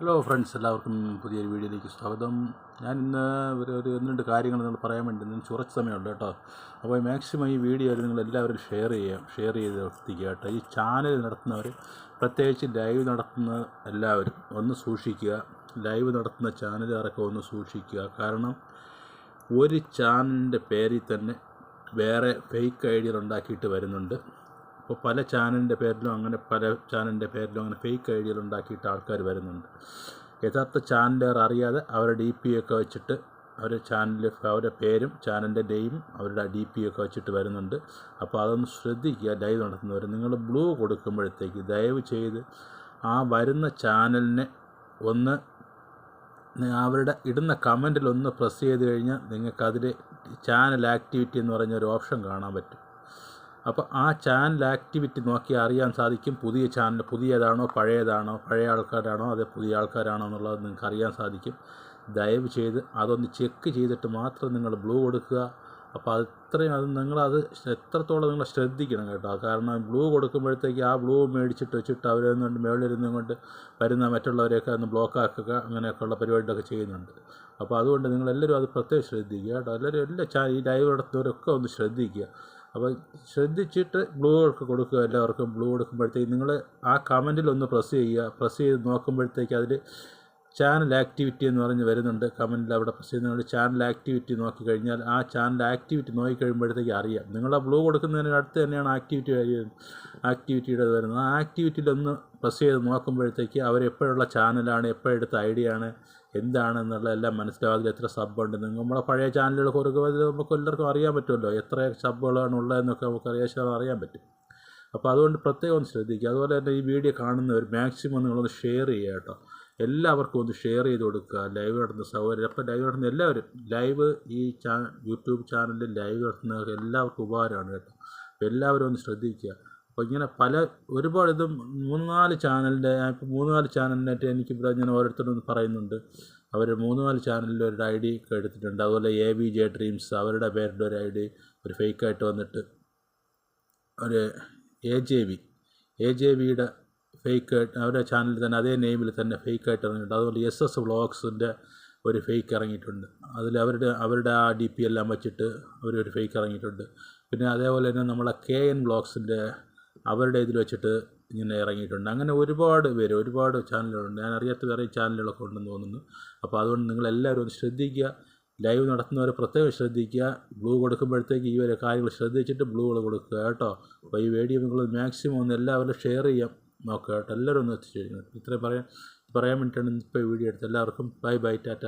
Hello friends എല്ലാവർക്കും പുതിയൊരു വീഡിയോയിലേക്ക് സ്വാഗതം. ഞാൻ ഇന്ന് ഒരു ഒരു ഒന്ന് രണ്ട് കാര്യങ്ങൾ നിങ്ങൾ പറയാൻ വേണ്ടി ഇന്ന് കുറച്ച് സമയമുണ്ട് കേട്ടോ. അപ്പോൾ മാക്സിമം ഈ വീഡിയോ നിങ്ങൾ എല്ലാവരും ഷെയർ ചെയ്യാം. ഷെയർ ചെയ്ത് എത്തിക്കുക കേട്ടോ. ഈ ചാനൽ നടത്തുന്നവർ പ്രത്യേകിച്ച് ലൈവ് നടത്തുന്ന എല്ലാവരും ഒന്ന് സൂക്ഷിക്കുക. ലൈവ് നടത്തുന്ന ചാനലുകാരൊക്കെ ഒന്ന് സൂക്ഷിക്കുക. കാരണം ഒരു ചാനലിന്റെ പേരിൽ തന്നെ വേറെ ഫേക്ക് ഐ ഡികൾ ഉണ്ടാക്കിയിട്ട് വരുന്നുണ്ട്. അപ്പോൾ പല ചാനലിന്റെ പേരിലും അങ്ങനെ പല ചാനലിന്റെ പേരിലും അങ്ങനെ ഫേക്ക് ഐ ഡികൾ ഉണ്ടാക്കിയിട്ട് ആൾക്കാർ വരുന്നുണ്ട്. യഥാർത്ഥ ചാനലുകാർ അറിയാതെ അവരുടെ ഡി പി ഒക്കെ വെച്ചിട്ട് അവരുടെ ചാനലിൽ അവരുടെ പേരും ചാനലിന്റെ നെയിം അവരുടെ ഡി പി ഒക്കെ വെച്ചിട്ട് വരുന്നുണ്ട്. അപ്പോൾ അതൊന്ന് ശ്രദ്ധിക്കുക ലൈവ് നടത്തുന്നവർ. നിങ്ങൾ ബ്ലൂ കൊടുക്കുമ്പോഴത്തേക്ക് ദയവ് ചെയ്ത് ആ വരുന്ന ചാനലിനെ ഒന്ന് അവരുടെ ഇടുന്ന കമന്റിൽ ഒന്ന് പ്രസ് ചെയ്ത് കഴിഞ്ഞാൽ നിങ്ങൾക്ക് അതിൽ ചാനൽ ആക്ടിവിറ്റി എന്ന് പറഞ്ഞ ഒരു ഓപ്ഷൻ കാണാൻ പറ്റും. അപ്പോൾ ആ ചാനൽ ആക്ടിവിറ്റി നോക്കി അറിയാൻ സാധിക്കും പുതിയ ചാനൽ പുതിയതാണോ പഴയതാണോ പഴയ ആൾക്കാരാണോ അതേ പുതിയ ആൾക്കാരാണോ എന്നുള്ളത് നിങ്ങൾക്ക് അറിയാൻ സാധിക്കും. ദയവ് ചെയ്ത് അതൊന്ന് ചെക്ക് ചെയ്തിട്ട് മാത്രം നിങ്ങൾ ബ്ലൂ കൊടുക്കുക. അപ്പോൾ അത്രയും അത് നിങ്ങളത് എത്രത്തോളം നിങ്ങൾ ശ്രദ്ധിക്കണം കേട്ടോ. കാരണം ബ്ലൂ കൊടുക്കുമ്പോഴത്തേക്ക് ആ ബ്ലൂ മേടിച്ചിട്ട് വെച്ചിട്ട് അവരൊന്നുകൊണ്ട് മേളിലിരുന്നും കൊണ്ട് വരുന്ന മറ്റുള്ളവരെയൊക്കെ ഒന്ന് ബ്ലോക്ക് ആക്കുക അങ്ങനെയൊക്കെയുള്ള പരിപാടികളൊക്കെ ചെയ്യുന്നുണ്ട്. അപ്പോൾ അതുകൊണ്ട് നിങ്ങളെല്ലാവരും അത് പ്രത്യേകം ശ്രദ്ധിക്കുക കേട്ടോ. എല്ലാവരും എല്ലാ ചാ ഈ ലൈവ് നടത്തുന്നവരൊക്കെ ഒന്ന് ശ്രദ്ധിക്കുക. അപ്പോൾ ശ്രദ്ധിച്ചിട്ട് ബ്ലൂ ഒക്കെ കൊടുക്കുക എല്ലാവർക്കും ബ്ലൂ കൊടുക്കുമ്പോഴത്തേക്ക് നിങ്ങൾ ആ കമന്റിൽ ഒന്ന് പ്രസ് ചെയ്യുക. പ്രസ് ചെയ്ത് നോക്കുമ്പോഴത്തേക്ക് അതിൽ ചാനൽ ആക്ടിവിറ്റി എന്ന് പറഞ്ഞ് വരുന്നുണ്ട്. കമന്റിൽ അവിടെ പ്രസ് ചെയ്യുന്നതുകൊണ്ട് ചാനൽ ആക്ടിവിറ്റി നോക്കി കഴിഞ്ഞാൽ ആ ചാനൽ ആക്ടിവിറ്റി നോക്കിക്കഴിയുമ്പോഴത്തേക്ക് അറിയാം. നിങ്ങൾ ആ ബ്ലൂ കൊടുക്കുന്നതിന് അടുത്ത് തന്നെയാണ് ആക്ടിവിറ്റി ആക്ടിവിറ്റിയുടെ വരുന്നത്. ആ ആക്ടിവിറ്റിയിലൊന്ന് പ്രസ് ചെയ്ത് നോക്കുമ്പോഴത്തേക്ക് അവർ എപ്പോഴുള്ള ചാനലാണ് എപ്പോഴെടുത്ത ഐഡിയ ആണ് എന്താണെന്നുള്ള എല്ലാം മനസ്സിലാവും അതിൽ എത്ര സബ്ബുണ്ട് നമ്മളെ പഴയ ചാനലുകൾ കൊടുക്കുമ്പോൾ അതിൽ നമുക്ക് എല്ലാവർക്കും അറിയാൻ പറ്റുമല്ലോ. എത്ര സബ്ബുകളാണ് ഉള്ളതെന്നൊക്കെ നമുക്ക് അറിയാൻ അറിയാൻ പറ്റും. അപ്പോൾ അതുകൊണ്ട് പ്രത്യേകം ശ്രദ്ധിക്കുക. അതുപോലെ തന്നെ ഈ വീഡിയോ കാണുന്നവർ മാക്സിമം നിങ്ങളൊന്ന് ഷെയർ ചെയ്യുക കേട്ടോ. എല്ലാവർക്കും ഒന്ന് ഷെയർ ചെയ്ത് കൊടുക്കുക. ലൈവ് നടത്തുന്ന സൗകര്യം. അപ്പം ലൈവ് നടത്തുന്ന എല്ലാവരും ലൈവ് ഈ ചാ യൂട്യൂബ് ചാനലിൽ ലൈവ് നടത്തുന്നവർക്ക് എല്ലാവർക്കും ഉപകാരമാണ് കേട്ടോ. എല്ലാവരും ഒന്ന് ശ്രദ്ധിക്കുക. അപ്പോൾ ഇങ്ങനെ പല ഒരുപാട് ഇത് മൂന്ന് നാല് ചാനലിന്റെ ഇപ്പോൾ മൂന്ന് നാല് ചാനലിനായിട്ട് എനിക്ക് ഇവിടെ ഞാൻ ഓരോരുത്തരും പറയുന്നുണ്ട്. അവർ മൂന്ന് നാല് ചാനലിൽ ഒരു ഐ ഡി ഒക്കെ എടുത്തിട്ടുണ്ട്. അതുപോലെ എ ബി ജെ ഡ്രീംസ് അവരുടെ പേരുടെ ഒരു ഐ ഡി ഒരു ഫേക്കായിട്ട് വന്നിട്ട്. ഒരു A J B A J ബിയുടെ ഫേക്ക് അവരുടെ ചാനലിൽ തന്നെ അതേ നെയിമിൽ തന്നെ ഫേക്കായിട്ട് ഇറങ്ങിയിട്ടുണ്ട്. അതുപോലെ എസ് എസ് വ്ളോഗ്സിന്റെ ഒരു ഫേക്ക് ഇറങ്ങിയിട്ടുണ്ട്. അതിൽ അവരുടെ അവരുടെ ആ ഡി പി എല്ലാം വെച്ചിട്ട് അവരൊരു ഫേക്ക് ഇറങ്ങിയിട്ടുണ്ട്. പിന്നെ അതേപോലെ തന്നെ നമ്മളെ കെ എൻ വ്ളോഗ്സിന്റെ അവരുടെ ഇതിൽ വെച്ചിട്ട് ഇങ്ങനെ ഇറങ്ങിയിട്ടുണ്ട്. അങ്ങനെ ഒരുപാട് പേര് ഒരുപാട് ചാനലുകളുണ്ട് ഞാൻ അറിയാത്ത വേറെ ചാനലുകളൊക്കെ ഉണ്ടെന്ന് തോന്നുന്നു. അപ്പോൾ അതുകൊണ്ട് നിങ്ങളെല്ലാവരും ഒന്ന് ശ്രദ്ധിക്കുക. ലൈവ് നടത്തുന്നവരെ പ്രത്യേകം ശ്രദ്ധിക്കുക. ബ്ലൂ കൊടുക്കുമ്പോഴത്തേക്ക് ഈ വരെ കാര്യങ്ങൾ ശ്രദ്ധിച്ചിട്ട് ബ്ലൂകൾ കൊടുക്കുക കേട്ടോ. അപ്പോൾ ഈ വീഡിയോ നിങ്ങൾ മാക്സിമം ഒന്ന് എല്ലാവരും ഷെയർ ചെയ്യാം. നോക്കുക കേട്ടോ. എല്ലാവരും ഒന്ന് എത്തിച്ചു ഇത്രയും പറയാൻ പറയാൻ വേണ്ടിയിട്ടാണ് ഇപ്പോൾ ഈ വീഡിയോ എടുത്തത്. എല്ലാവർക്കും ബൈ ബൈ ടാറ്റ.